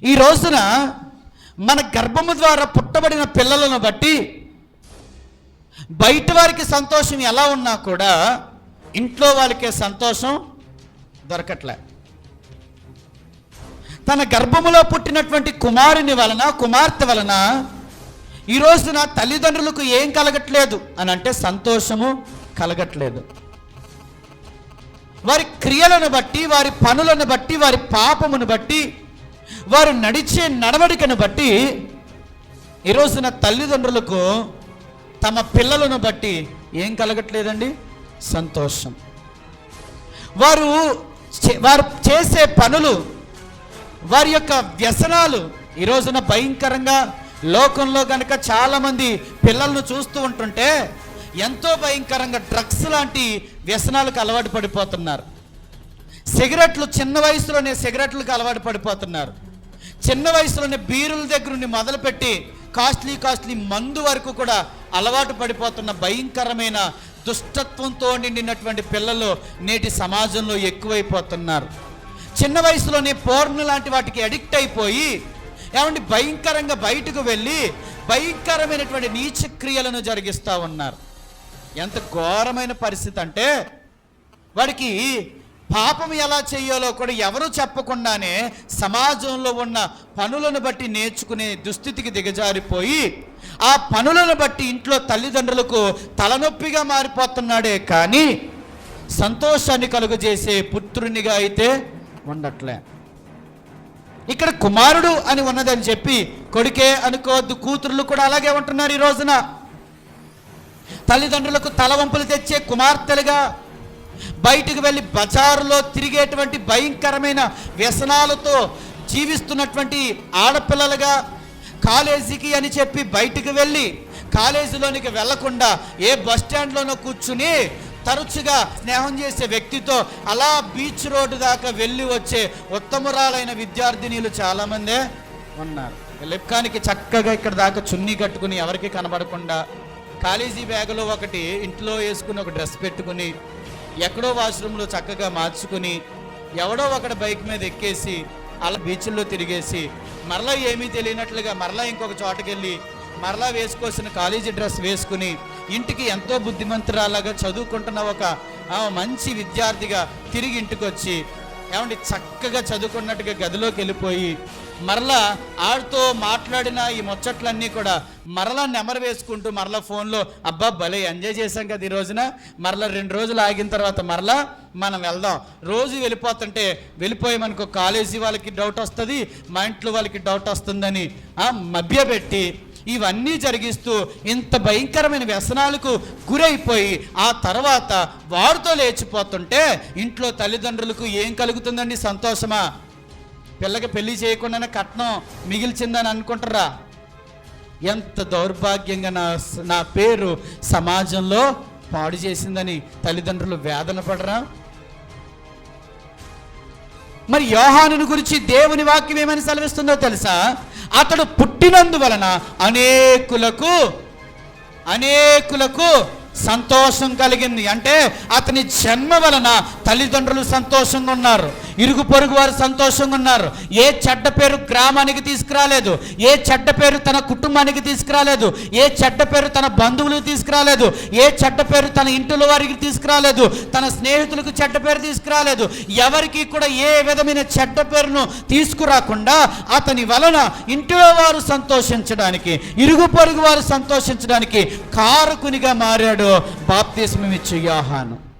ఈ రోజున మన గర్భము ద్వారా పుట్టబడిన పిల్లలను బట్టి బయట వారికి సంతోషం ఎలా ఉన్నా కూడా ఇంట్లో వాళ్ళకే సంతోషం దొరకట్లే. తన గర్భములో పుట్టినటువంటి కుమారుని వలన కుమార్తె వలన ఈ రోజున తల్లిదండ్రులకు ఏం కలగట్లేదు అని అంటే సంతోషము కలగట్లేదు. వారి క్రియలను బట్టి వారి పనులను బట్టి వారి పాపమును బట్టి వారు నడిచే నడవడికను బట్టి ఈ రోజున తల్లిదండ్రులకు తమ పిల్లలను బట్టి ఏం కలగట్లేదండి? సంతోషం. వారు చే- వారు చేసే పనులు వారి యొక్క వ్యసనాలు ఈ రోజున భయంకరంగా లోకంలో కనుక చాలామంది పిల్లలను చూస్తూ ఉంటుంటే ఎంతో భయంకరంగా డ్రగ్స్ లాంటి వ్యసనాలకు అలవాటు పడిపోతున్నారు. సిగరెట్లు చిన్న వయసులోనే సిగరెట్లకు అలవాటు పడిపోతున్నారు. చిన్న వయసులోనే బీరుల దగ్గర నుండి మొదలుపెట్టి కాస్ట్లీ కాస్ట్లీ మందు వరకు కూడా అలవాటు పడిపోతున్న భయంకరమైన దుష్టత్వంతో నిండినటువంటి పిల్లలు నేటి సమాజంలో ఎక్కువైపోతున్నారు. చిన్న వయసులోనే పోర్న్ లాంటి వాటికి అడిక్ట్ అయిపోయి ఏమంటే భయంకరంగా బయటకు వెళ్ళి భయంకరమైనటువంటి నీచ క్రియలను జరిగిస్తూ ఉన్నారు. ఎంత ఘోరమైన పరిస్థితి అంటే వాడికి పాపం ఎలా చేయాలో కూడా ఎవరు చెప్పకుండానే సమాజంలో ఉన్న పనులను బట్టి నేర్చుకునే దుస్థితికి దిగజారిపోయి ఆ పనులను బట్టి ఇంట్లో తల్లిదండ్రులకు తలనొప్పిగా మారిపోతున్నాడే కానీ సంతోషాన్ని కలుగజేసే పుత్రునిగా అయితే ఉండట్లే. ఇక్కడ కుమారుడు అని ఉన్నదని చెప్పి కొడుకే అనుకోవద్దు కూతుర్లు కూడా అలాగే ఉంటున్నారు ఈ రోజున. తల్లిదండ్రులకు తలవంపులు తెచ్చే కుమార్తెలుగా బయటికి వెళ్ళి బజారులో తిరిగేటువంటి భయంకరమైన వ్యసనాలతో జీవిస్తున్నటువంటి ఆడపిల్లలుగా కాలేజీకి అని చెప్పి బయటికి వెళ్ళి కాలేజీలోనికి వెళ్ళకుండా ఏ బస్ స్టాండ్లోనో కూర్చుని తరచుగా స్నేహం చేసే వ్యక్తితో అలా బీచ్ రోడ్డు దాకా వెళ్ళి వచ్చే ఉత్తమురాలైన విద్యార్థినీలు చాలామందే ఉన్నారు. లెక్కానికి చక్కగా ఇక్కడ దాకా చున్నీ కట్టుకుని ఎవరికి కనబడకుండా కాలేజీ బ్యాగులో ఒకటి ఇంట్లో వేసుకుని ఒక డ్రెస్ పెట్టుకుని ఎక్కడో వాష్రూమ్లో చక్కగా మార్చుకుని ఎవడో ఒకటి బైక్ మీద ఎక్కేసి అలా బీచ్ల్లో తిరిగేసి మరలా ఏమీ తెలియనట్లుగా మరలా ఇంకొక చోటకెళ్ళి మరలా వేసుకోవాల్సిన కాలేజీ డ్రెస్ వేసుకుని ఇంటికి ఎంతో బుద్ధిమంతురాలాగా చదువుకుంటున్న ఒక మంచి విద్యార్థిగా తిరిగి ఇంటికి వచ్చి ఏమండి చక్కగా చదువుకున్నట్టుగా గదిలోకి వెళ్ళిపోయి మరలా ఆడితో మాట్లాడిన ఈ ముచ్చట్లన్నీ కూడా మరలా నెమరు వేసుకుంటూ మరలా ఫోన్లో అబ్బా భలే ఎంజాయ్ చేశాం కదా ఈ రోజున. మరలా రెండు రోజులు ఆగిన తర్వాత మరలా మనం వెళ్దాం. రోజు వెళ్ళిపోతుంటే వెళ్ళిపోయి మనకు కాలేజీ వాళ్ళకి డౌట్ వస్తుంది మా ఇంట్లో వాళ్ళకి డౌట్ వస్తుందని మభ్యపెట్టి ఇవన్నీ జరిగిస్తూ ఇంత భయంకరమైన వ్యసనాలకు గురైపోయి ఆ తర్వాత వారితో లేచిపోతుంటే ఇంట్లో తల్లిదండ్రులకు ఏం కలుగుతుందండి సంతోషమా? పిల్లకి పెళ్ళి చేయకుండానే కట్నం మిగిల్చిందని అనుకుంటారా? ఎంత దౌర్భాగ్యంగా నా నా పేరు సమాజంలో పాడు చేసిందని తల్లిదండ్రులు వేదన పడరా? మరి యోహానుని గురించి దేవుని వాక్యం ఏమని సెలవిస్తుందో తెలుసా? అతడు పుట్టినందువలన అనేకులకు అనేకులకు సంతోషం కలిగింది. అంటే అతని జన్మ వలన తల్లిదండ్రులు సంతోషంగా ఉన్నారు. ఇరుగు పొరుగు వారు సంతోషంగా ఉన్నారు. ఏ చెడ్డ పేరు గ్రామానికి తీసుకురాలేదు ఏ చెడ్డ పేరు తన కుటుంబానికి తీసుకురాలేదు ఏ చెడ్డ పేరు తన బంధువులకు తీసుకురాలేదు ఏ చెడ్డ పేరు తన ఇంటిలో వారికి తీసుకురాలేదు తన స్నేహితులకు చెడ్డ పేరు తీసుకురాలేదు ఎవరికి కూడా ఏ విధమైన చెడ్డ పేరును తీసుకురాకుండా అతని వలన ఇంటిలో వారు సంతోషించడానికి ఇరుగు పొరుగు వారు సంతోషించడానికి కారకునిగా మారాడు బాప్తిస్మం యాహాను.